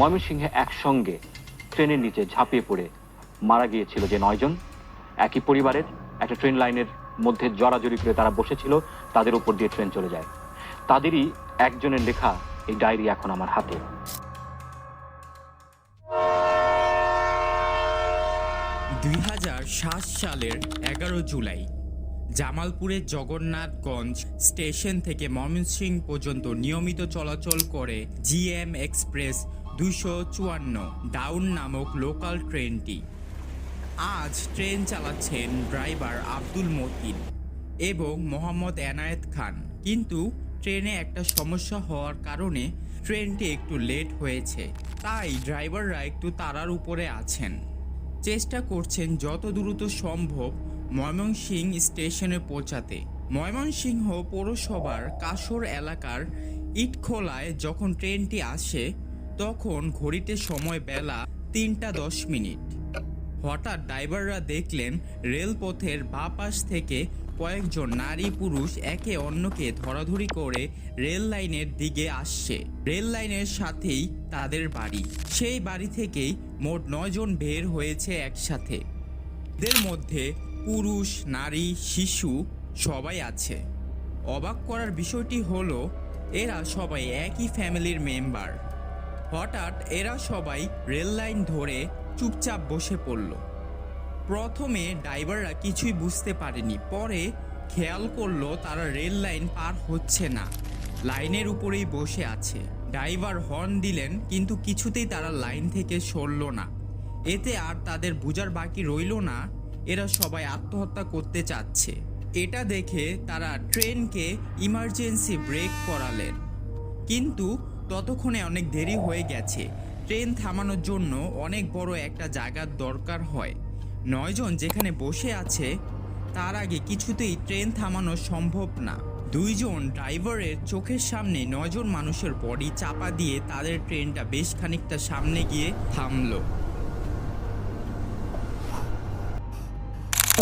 ময়মনসিংহে একসঙ্গে ট্রেনের নিচে ঝাঁপিয়ে পড়ে মারা গিয়েছিল যে নয়জন। একই পরিবারের একটা ট্রেন লাইনের মধ্যে জড়াজড়ি করে তারা বসেছিল, তাদের উপর দিয়ে ট্রেন চলে যায়। তাদেরই একজনের লেখা এই ডায়েরি এখন আমার হাতে। দুই হাজার সাত সালের এগারো জুলাই, জামালপুরের জগন্নাথগঞ্জ স্টেশন থেকে ময়মনসিংহ পর্যন্ত নিয়মিত চলাচল করে জিএম এক্সপ্রেস দুশো চুয়ান্ন ডাউন নামক লোকাল ট্রেনটি। আজ ট্রেন চালাচ্ছেন ড্রাইভার আব্দুল মতিন এবং মোহাম্মদ এনায়েত খান। কিন্তু ট্রেনে একটা সমস্যা হওয়ার কারণে ট্রেনটি একটু লেট হয়েছে। তাই ড্রাইভাররা একটু তারার উপরে আছেন। চেষ্টা করছেন যত দ্রুত সম্ভব ময়মনসিংহ স্টেশনে পৌঁছাতে। ময়মনসিংহ পৌরসভার কাসর এলাকার ইটখোলায় যখন ট্রেনটি আসে তখন ঘড়িতে সময় বেলা তিনটা দশ মিনিট। হঠাৎ ড্রাইভাররা দেখলেন রেলপথের বাঁ পাশ থেকে কয়েকজন নারী পুরুষ একে অন্যকে ধরাধরি করে রেল লাইনের দিকে আসছে। রেল লাইনের সাথেই তাদের বাড়ি। সেই বাড়ি থেকেই মোট নয়জন বের হয়েছে একসাথে। এদের মধ্যে পুরুষ, নারী, শিশু সবাই আছে। অবাক করার বিষয়টি হলো, এরা সবাই একই ফ্যামিলির মেম্বার হঠাৎ এরা সবাই রেল লাইন ধরে চুপচাপ বসে পড়ল। প্রথমে ড্রাইভাররা কিছুই বুঝতে পারেনি, পরে খেয়াল করল তারা রেল লাইন পার হচ্ছে না। লাইনের উপরেই বসে আছে। ড্রাইভার হর্ন দিলেন, কিন্তু কিছুতেই তারা লাইন থেকে সরল না। এতে আর তাদের বুঝার বাকি রইল না। এরা সবাই আত্মহত্যা করতে চাচ্ছে। এটা দেখে তারা ট্রেনকে ইমার্জেন্সি ব্রেক করালেন। কিন্তু ততক্ষণে অনেক দেরি হয়ে গেছে। ট্রেন থামানোর জন্য অনেক বড় একটা জায়গার দরকার হয়। নয়জন যেখানে বসে আছে, তার আগে কিছুতেই ট্রেন থামানো সম্ভব না। দুইজন ড্রাইভারের চোখের সামনে নয়জন মানুষের বডি চাপা দিয়ে তাদের ট্রেনটা বেশ খানিকটা সামনে গিয়ে থামলো।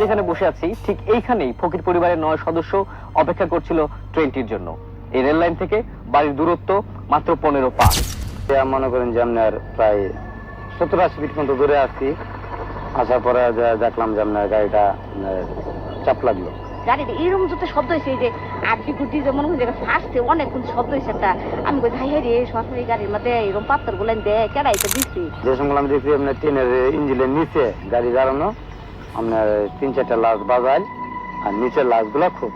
যেখানে বসে আছি, ঠিক এইখানেই ফকির পরিবারের নয় সদস্য অপেক্ষা করছিল ট্রেনটির জন্য। এই রেল লাইন থেকে বাড়ির দূরত্ব মাত্র পনেরো পা মনে করেন যে আপনার প্রায় সত্তর আশি ফিট পর্যন্ত দূরে আসছি আসার পরে যা- দেখলাম যে আপনার গাড়িটা আপনার চাপ লাগল। গাড়িটা এরকম যত শব্দ হয়েছে এই যে আড্ডি গুড্ডি যেমন ফার্স্টে অনেক কিন্তু শব্দ হয়েছে একটা। আমি কই হাই রে সরকারি গাড়ির মধ্যে এরকম পাত্তর গুলেন দেয় কেডাই তো দিচ্ছি যে সময় আমি দেখছি আপনার ট্রেনের ইঞ্জিনের নিচে গাড়ি দাঁড়ানো আপনার তিন চারটা লাশ বাজায় আর নিচের লাশগুলো খুব।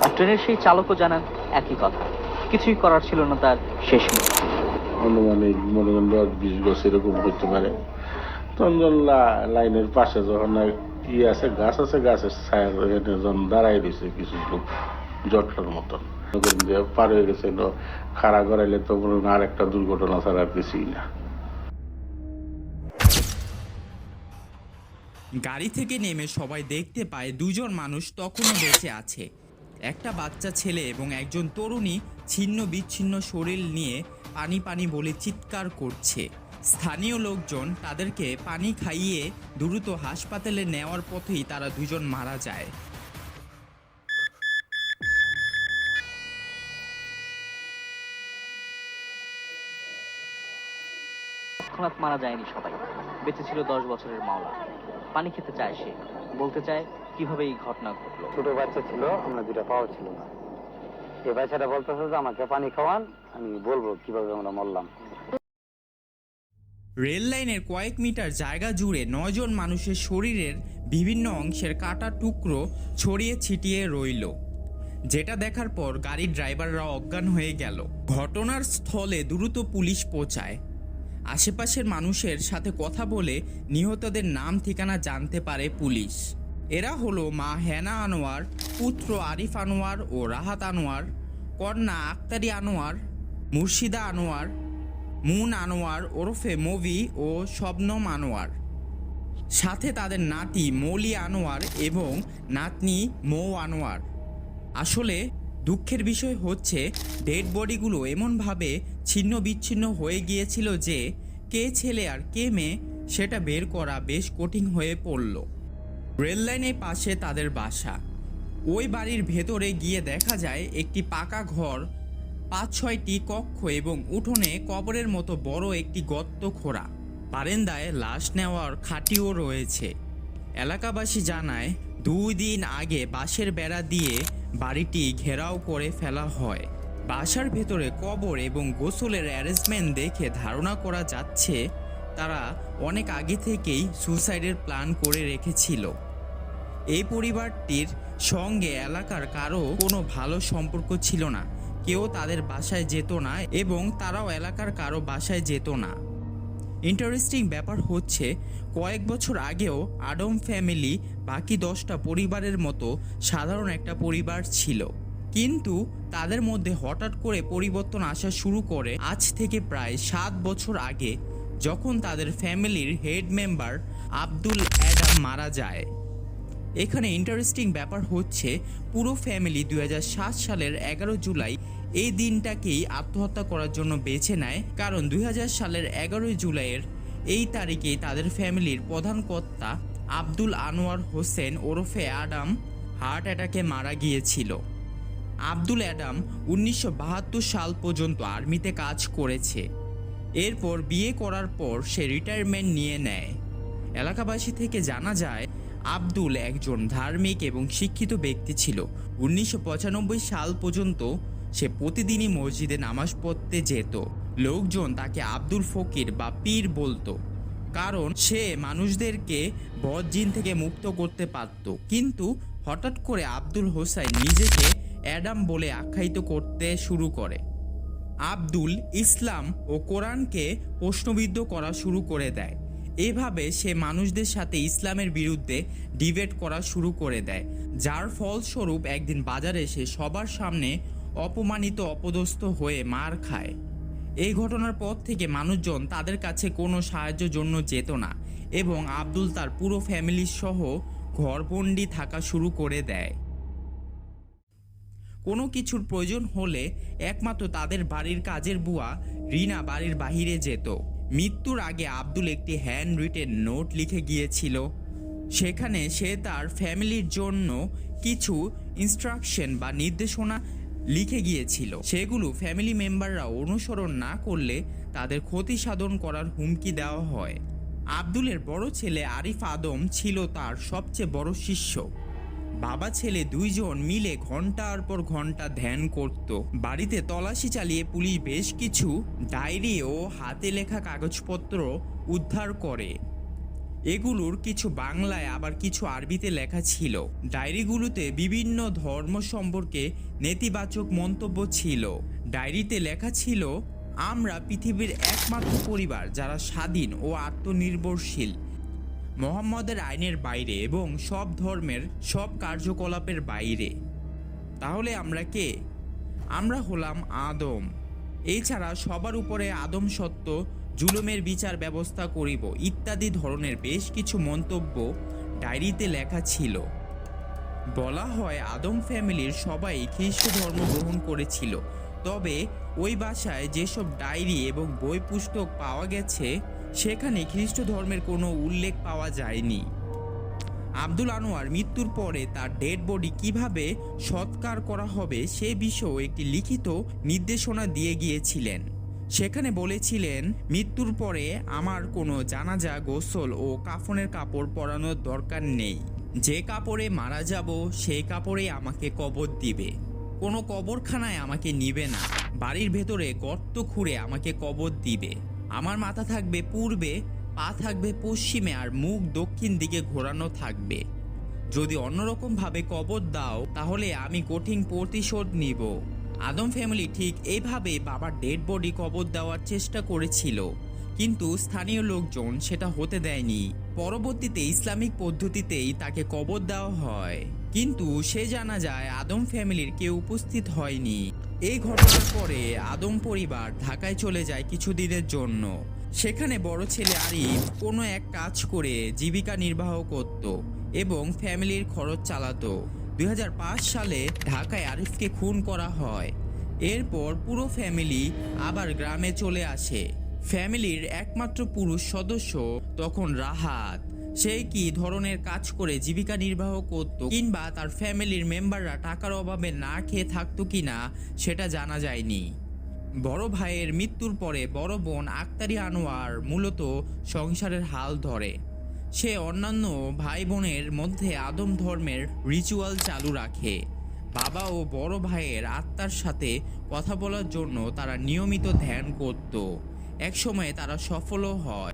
আর ট্রেনের সেই চালকও জানান একই কথা। কিছুই করার ছিল না তার শেষ মুহূর্তে। আনুমানিক মনে করেন দশ বিশ বছর এরকম হইতে পারে। তখন লাইনের পাশে যখন আর ই আছে গাছ আছে গাছের ছায়া যখন দাঁড়াই দিছে কিছু লোক জটলার মতন। যে পার হয়ে গেছে খাড়া করাইলে তো মনে আর একটা দুর্ঘটনা ছাড়া আর কিছুই না। গাড়ি থেকে নেমে সবাই দেখতে পায় দুজন মানুষ তখনও বেঁচে আছে। একটা বাচ্চা ছেলে এবং একজন তরুণী ছিন্ন বিচ্ছিন্ন শরীর নিয়ে পানি পানি বলে চিৎকার করছে। স্থানীয় লোকজন তাদেরকে পানি খাইয়ে দ্রুত হাসপাতালে নেওয়ার পথেই তারা দুজন মারা যায়। তৎক্ষণাৎ মারা যায়নি সবাই। বেঁচে ছিল দশ বছরের মাওলা। পানি খেতে চায় সে। বলতে চায় কীভাবে এই ঘটনা ঘটলো? ছোট বাচ্চা ছিল আমরা দুটা পাওয়া ছিল না। এই বাচ্চাটা বলতেছে যে আমাকে পানি খাওয়ান আমি বলব কীভাবে আমরা মরলাম। রেল লাইনের কয়েক মিটার জায়গা জুড়ে নয়জন মানুষের শরীরের বিভিন্ন অংশের কাটা টুকরো ছড়িয়ে ছিটিয়ে রইল। যেটা দেখার পর গাড়ির ড্রাইভাররা অজ্ঞান হয়ে গেল। ঘটনার স্থলে দ্রুত পুলিশ পৌঁছায়। আশেপাশের মানুষের সাথে কথা বলে নিহতদের নাম ঠিকানা জানতে পারে পুলিশ। এরা হলো মা হেনা আনোয়ার, পুত্র আরিফ আনোয়ার ও রাহাত আনোয়ার, কন্যা আক্তারি আনোয়ার, মুর্শিদা আনোয়ার, মুন আনোয়ার, ওরফে মবি ও শবনম আনোয়ার। সাথে তাদের নাতি মৌলি আনোয়ার এবং নাতনি মৌ আনোয়ার। আসলে দুঃখের বিষয় হচ্ছে, ডেড বডিগুলো এমনভাবে ছিন্ন বিচ্ছিন্ন হয়ে গিয়েছিল যে কে ছেলে আর কে মেয়ে সেটা বের করা বেশ কঠিন হয়ে পড়ল। রেল লাইনের পাশে তাদের বাসা। ওই বাড়ির ভেতরে গিয়ে দেখা যায় একটি পাকা ঘর, পাঁচ ছয়টি কক্ষ এবং উঠোনে কবরের মতো বড় একটি গর্ত খোঁড়া। বারেন্দায় লাশ নেওয়ার খাটিও রয়েছে। এলাকাবাসী জানায়, দুই দিন আগে বাঁশের বেড়া দিয়ে বাড়িটি ঘেরাও করে ফেলা হয়। বাসার ভেতরে কবর এবং গোসলের অ্যারেঞ্জমেন্ট দেখে ধারণা করা যাচ্ছে তারা অনেক আগে থেকেই সুসাইডের প্ল্যান করে রেখেছিল। এই পরিবারটির সঙ্গে এলাকার কারও কোনো ভালো সম্পর্ক ছিল না। কেউ তাদের বাসায় যেত না এবং তারাও এলাকার কারও বাসায় যেত না। ইন্টারেস্টিং ব্যাপার হচ্ছে, কয়েক বছর আগেও আডম ফ্যামিলি বাকি দশটা পরিবারের মতো সাধারণ একটা পরিবার ছিল। কিন্তু তাদের মধ্যে হঠাৎ করে পরিবর্তন আসা শুরু করে আজ থেকে প্রায় সাত বছর আগে যখন তাদের ফ্যামিলির হেড মেম্বার আব্দুল অ্যাডাম মারা যায়। এখানে ইন্টারেস্টিং ব্যাপার হচ্ছে, পুরো ফ্যামিলি দুই হাজার সাত সালের এগারো জুলাই এই দিনটাকেই আত্মহত্যা করার জন্য বেছে নেয়। কারণ দুই হাজার সালের এগারোই জুলাইয়ের এই তারিখে তাদের ফ্যামিলির প্রধান কর্তা আব্দুল আনোয়ার হোসেন ওরফে আডাম হার্ট অ্যাটাকে মারা গিয়েছিল। আব্দুল অ্যাডাম উনিশশো বাহাত্তর সাল পর্যন্ত আর্মিতে কাজ করেছে। এরপর বিয়ে করার পর সে রিটায়ারমেন্ট নিয়ে নেয়। এলাকাবাসী থেকে জানা যায়, আব্দুল একজন ধার্মিক এবং শিক্ষিত ব্যক্তি ছিল। উনিশশো পঁচানব্বই সাল পর্যন্ত সে প্রতিদিনই মসজিদে নামাজ পড়তে যেত। লোকজন তাকে আব্দুল ফকির বা পীর বলতো, কারণ সে মানুষদেরকে বদজিন থেকে মুক্ত করতে পারত। কিন্তু হঠাৎ করে আব্দুল হোসাইন নিজেকে অ্যাডাম বলে আখ্যায়িত করতে শুরু করে। আব্দুল ইসলাম ও কোরআনকে প্রশ্নবিদ্ধ করা শুরু করে দেয়। এভাবে সে মানুষদের সাথে ইসলামের বিরুদ্ধে ডিবেট করা শুরু করে দেয়, যার ফলস্বরূপ একদিন বাজারে সে সবার সামনে অপমানিত অপদস্থ হয়ে মার খায়। এই ঘটনার পর থেকে মানুষজন তাদের কাছে কোনো সাহায্যের জন্য যেত না এবং আব্দুল তার পুরো ফ্যামিলির সহ ঘরবন্দি থাকা শুরু করে দেয়। কোনো কিছুর প্রয়োজন হলে একমাত্র তাদের বাড়ির কাজের বুয়া রিনা বাড়ির বাহিরে যেত। মৃত্যুর আগে আব্দুল একটি হ্যান্ড রিটেন নোট লিখে গিয়েছিল। সেখানে সে তার ফ্যামিলির জন্য কিছু ইনস্ট্রাকশন বা নির্দেশনা লিখে গিয়েছিল। সেগুলো ফ্যামিলি মেম্বাররা অনুসরণ না করলে তাদের ক্ষতি সাধন করার হুমকি দেওয়া হয়। আব্দুলের বড় ছেলে আরিফ আদম ছিল তার সবচেয়ে বড় শিষ্য। বাবা ছেলে দুইজন মিলে ঘণ্টার পর ঘণ্টা ধ্যান করত। বাড়িতে তলাশি চালিয়ে পুলিশ বেশ কিছু ডায়েরি ও হাতে লেখা কাগজপত্র উদ্ধার করে। এগুলোর কিছু বাংলায়, আবার কিছু আরবিতে লেখা ছিল। ডায়েরিগুলোতে বিভিন্ন ধর্ম সম্পর্কে নেতিবাচক মন্তব্য ছিল। ডায়েরিতে লেখা ছিল, আমরা পৃথিবীর একমাত্র পরিবার যারা স্বাধীন ও আত্মনির্ভরশীল। মোহাম্মদের আইনের বাইরে এবং সব ধর্মের সব কার্যকলাপের বাইরে। তাহলে আমরা কে? আমরা হলাম আদম। এছাড়া সবার উপরে আদম সত্য, জুলুমের বিচার ব্যবস্থা করিব ইত্যাদি ধরনের বেশ কিছু মন্তব্য ডায়েরিতে লেখা ছিল। বলা হয় আদম ফ্যামিলির সবাই খ্রিস্ট ধর্ম গ্রহণ করেছিল। তবে ওই বাসায় যেসব ডায়েরি এবং বই পুস্তক পাওয়া গেছে সেখানে খ্রিস্ট ধর্মের কোনো উল্লেখ পাওয়া যায়নি। আব্দুল আনোয়ার মৃত্যুর পরে তার ডেড বডি কীভাবে সৎকার করা হবে সে বিষয়েও একটি লিখিত নির্দেশনা দিয়ে গিয়েছিলেন। সেখানে বলেছিলেন, মৃত্যুর পরে আমার কোনো জানাজা, গোসল ও কাফনের কাপড় পরানোর দরকার নেই। যে কাপড়ে মারা যাব, সেই কাপড়ে আমাকে কবর দিবে। কোনো কবরখানায় আমাকে নিবে না। বাড়ির ভেতরে গর্ত খুঁড়ে আমাকে কবর দিবে। আমার মাথা থাকবে পূর্বে, পা থাকবে পশ্চিমে আর মুখ দক্ষিণ দিকে ঘোরানো থাকবে। যদি অন্যরকম ভাবে কবর দাও, তাহলে আমি কঠিন প্রতিশোধ নিব। আদম ফ্যামিলি ঠিক এইভাবে বাবার ডেড বডি কবর দেওয়ার চেষ্টা করেছিল। কিন্তু স্থানীয় লোকজন সেটা হতে দেয়নি। পরবর্তীতে ইসলামিক পদ্ধতিতেই তাকে কবর দেওয়া হয়। কিন্তু সে জানা যায়, আদম ফ্যামিলির কেউ উপস্থিত হয়নি। এই ঘটনার পরে আদম পরিবার ঢাকায় চলে যায় কিছুদিনের জন্য। সেখানে বড় ছেলে আরিফ কোনো এক কাজ করে জীবিকা নির্বাহ করত এবং ফ্যামিলির খরচ চালাতো। দুই হাজার পাঁচ সালে ঢাকায় আরিফকে খুন করা হয়। এরপর পুরো ফ্যামিলি আবার গ্রামে চলে আসে। ফ্যামিলির একমাত্র পুরুষ সদস্য, তখন রাহাত। সে কি ধরনের কাজ করে জীবিকা নির্বাহ করত কিংবা তার ফ্যামিলির মেম্বাররা টাকার অভাবে না খেয়ে থাকতো কিনা, সেটা জানা যায়নি। বড় ভাইয়ের মৃত্যুর পরে বড় বোন আক্তারি আনোয়ার মূলত সংসারের হাল ধরে। সে অন্যান্য ভাই বোনের মধ্যে আদম ধর্মের রিচুয়াল চালু রাখে। বাবা ও বড় ভাইয়ের আত্মার সাথে কথা বলার জন্য তারা নিয়মিত ধ্যান করত। একসময় তারা সফলও হয়।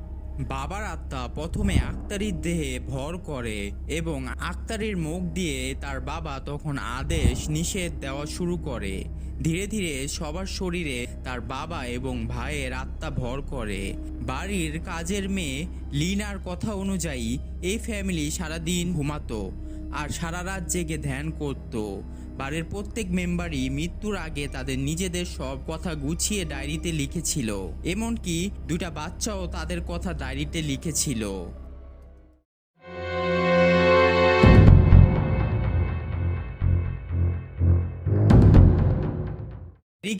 বাবার আত্মা প্রথমে আক্তারির দেহে ভর করে এবং আক্তারির মুখ দিয়ে তার বাবা তখন আদেশ নিষেধ দেওয়া শুরু করে। ধীরে ধীরে সবার শরীরে তার বাবা এবং ভাইয়ের আত্মা ভর করে। বাড়ির কাজের মেয়ে লিনার কথা অনুযায়ী এই ফ্যামিলি সারাদিন ঘুমাতো আর সারা রাত জেগে ধ্যান করত। বাড়ির প্রত্যেক মেম্বারই মৃত্যুর আগে তাদের নিজেদের সব কথা গুছিয়ে ডায়েরিতে লিখেছিল। এমনকি দুটা বাচ্চাও তাদের কথা ডায়েরিতে লিখেছিল।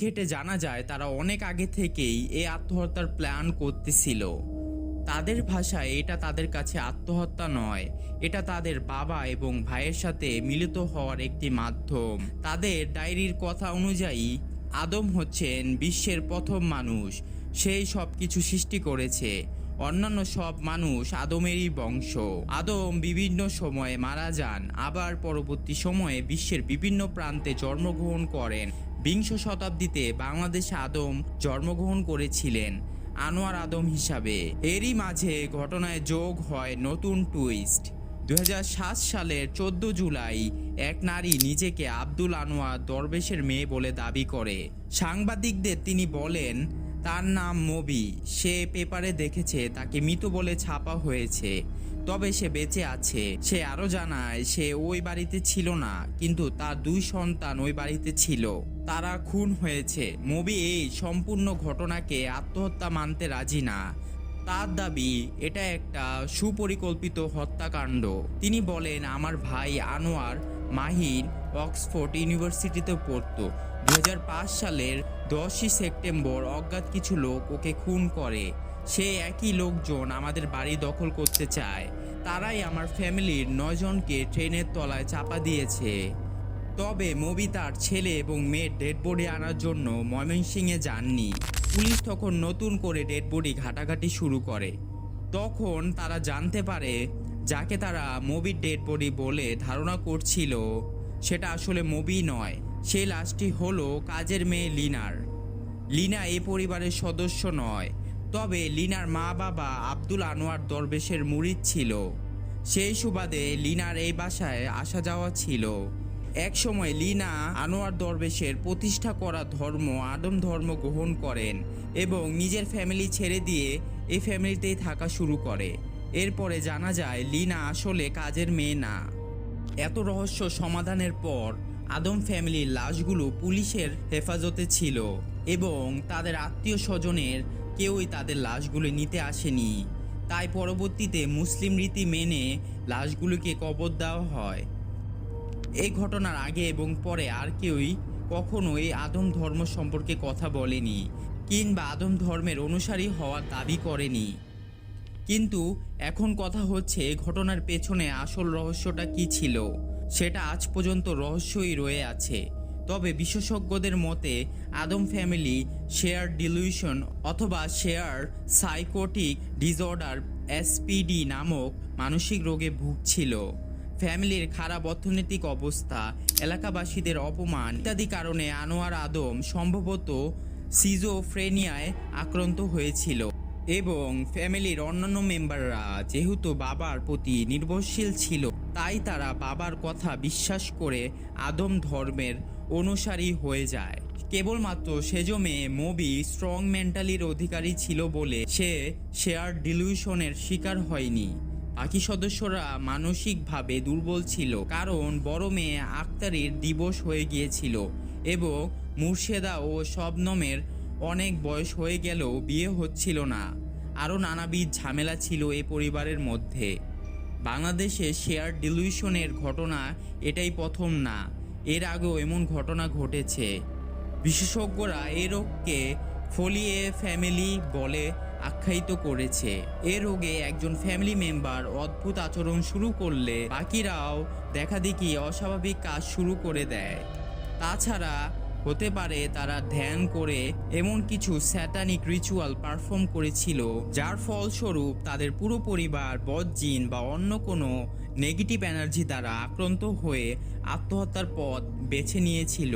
ঘেটে জানা যায়, তারা অনেক আগে থেকেই এই আত্মহত্যার প্ল্যান করতেছিল। তাদের ভাষায় এটা তাদের কাছে আত্মহত্যা নয়। এটা তাদের বাবা এবং ভাইয়ের সাথে মিলিত হওয়ার একটি মাধ্যম। তাদের ডায়েরির কথা অনুযায়ী, আদম হচ্ছেন বিশ্বের প্রথম মানুষ। সেই সব কিছু সৃষ্টি করেছে। অন্যান্য সব মানুষ আদমেরই বংশ। আদম বিভিন্ন সময়ে মারা যান, আবার পরবর্তী সময়ে বিশ্বের বিভিন্ন প্রান্তে জন্মগ্রহণ করেন। বিংশ শতাব্দীতে বাংলাদেশে আদম জন্মগ্রহণ করেছিলেন। আনোয়ার আদম হিসাবে। এরই মাঝে ঘটনায় যোগ হয় নতুন টুইস্ট দুই হাজার সাত সালের চোদ্দ জুলাই, এক নারী নিজেকে আব্দুল আনোয়ার দরবেশের মেয়ে বলে দাবি করে। সাংবাদিকদের তিনি বলেন, তার নাম মবি। সে পেপারে দেখেছে, তাকে মৃত বলে ছাপা হয়েছে। তবে সে বেঁচে আছে। সে আরও জানায়, সে ওই বাড়িতে ছিল না, কিন্তু তার দুই সন্তান ওই বাড়িতে ছিল। তারা খুন হয়েছে। মবি এই সম্পূর্ণ ঘটনাকে আত্মহত্যা মানতে রাজি না। তার দাবি, এটা একটা সুপরিকল্পিত হত্যাকাণ্ড। তিনি বলেন, আমার ভাই আনোয়ার মাহিন অক্সফোর্ড ইউনিভার্সিটিতে পড়তো। পাঁচ সালের দশই সেপ্টেম্বর অজ্ঞাত কিছু লোক ওকে খুন করে। সে একই লোকজন আমাদের বাড়ি দখল করতে চায়। তারাই আমার ফ্যামিলির নয়জনকে ট্রেনের তলায় চাপা দিয়েছে। তবে মবি তার ছেলে এবং মেয়ের ডেড বডি আনার জন্য ময়মনসিংহে যাননি। পুলিশ তখন নতুন করে ডেড বডি ঘাটাঘাটি শুরু করে। তখন তারা জানতে পারে, যাকে তারা মবির ডেড বডি বলে ধারণা করছিল, সেটা আসলে মবি নয় সেই লাশটি হলো কাজের মেয়ে লিনার। লিনা এই পরিবারের সদস্য নয় তবে লিনার মা বাবা আব্দুল আনোয়ার দরবেশের মুরিদ ছিল। সেই সুবাদে লিনার এই বাসায় আসা যাওয়া ছিল। এক সময় লিনা আনোয়ার দরবেশের প্রতিষ্ঠা করা ধর্ম আদম ধর্ম গ্রহণ করেন এবং নিজের ফ্যামিলি ছেড়ে দিয়ে এই ফ্যামিলিতেই থাকা শুরু করে। এরপরে জানা যায়, লিনা আসলে কাজের মেয়ে না। এত রহস্য সমাধানের পর আদম ফ্যামিলির লাশগুলো পুলিশের হেফাজতে ছিল এবং তাদের আত্মীয় স্বজনের কেউই তাদের লাশগুলো নিতে আসেনি। তাই পরবর্তীতে মুসলিম রীতি মেনে লাশগুলোকে কবর দেওয়া হয়। এই ঘটনার আগে এবং পরে আর কেউই কখনো এই আদম ধর্ম সম্পর্কে কথা বলেনি কিংবা আদম ধর্মের অনুসারী হওয়ার দাবি করেনি। কিন্তু এখন কথা হচ্ছে ঘটনার পেছনে আসল রহস্যটা কি ছিল? সেটা আজ পর্যন্ত রহস্যই রয়ে আছে। তবে বিশেষজ্ঞদের মতে, আদম ফ্যামিলি, শেয়ার ডিলিউশন অথবা শেয়ার সাইকোটিক ডিসঅর্ডার, এসপিডি নামক মানসিক রোগে ভুগছিল। ফ্যামিলির খারাপ অর্থনৈতিক অবস্থা, এলাকাবাসীদের অপমান ইত্যাদি কারণে আনোয়ার আদম সম্ভবত সিজোফ্রেনিয়ায় আক্রান্ত হয়েছিল। এবং ফ্যামিলির অন্যান্য মেম্বাররা যেহেতু বাবার প্রতি নির্ভরশীল ছিল, তাই তারা বাবার কথা বিশ্বাস করে আদম ধর্মের অনুসারী হয়ে যায়। কেবলমাত্র সেজ মেয়ে মবি স্ট্রং মেন্টালির অধিকারী ছিল বলে সে শেয়ার ডিলিউশনের শিকার হয়নি। বাকি সদস্যরা মানসিকভাবে দুর্বল ছিল, কারণ বড় মেয়ে আক্তারির দিবস হয়ে গিয়েছিল এবং মুর্শেদা ও শবনমের অনেক বয়স হয়ে গেলেও বিয়ে হচ্ছিল না। আরও নানাবিধ ঝামেলা ছিল এই পরিবারের মধ্যে। বাংলাদেশে শেয়ার ডিলিউশনের ঘটনা এটাই প্রথম না। এর আগেও এমন ঘটনা ঘটেছে। বিশেষজ্ঞরা এ রোগকে ফলিয়ে ফ্যামিলি বলে আখ্যায়িত করেছে। এ রোগে একজন ফ্যামিলি মেম্বার অদ্ভুত আচরণ শুরু করলে বাকিরাও দেখাদেখি অস্বাভাবিক কাজ শুরু করে দেয়। তাছাড়া হতে পারে তারা ধ্যান করে এমন কিছু স্যাটানিক রিচুয়াল পারফর্ম করেছিল, যার ফলস্বরূপ তাদের পুরো পরিবার বজ্জিন বা অন্য কোনো নেগেটিভ এনার্জি দ্বারা আক্রান্ত হয়ে আত্মহত্যার পথ বেছে নিয়েছিল।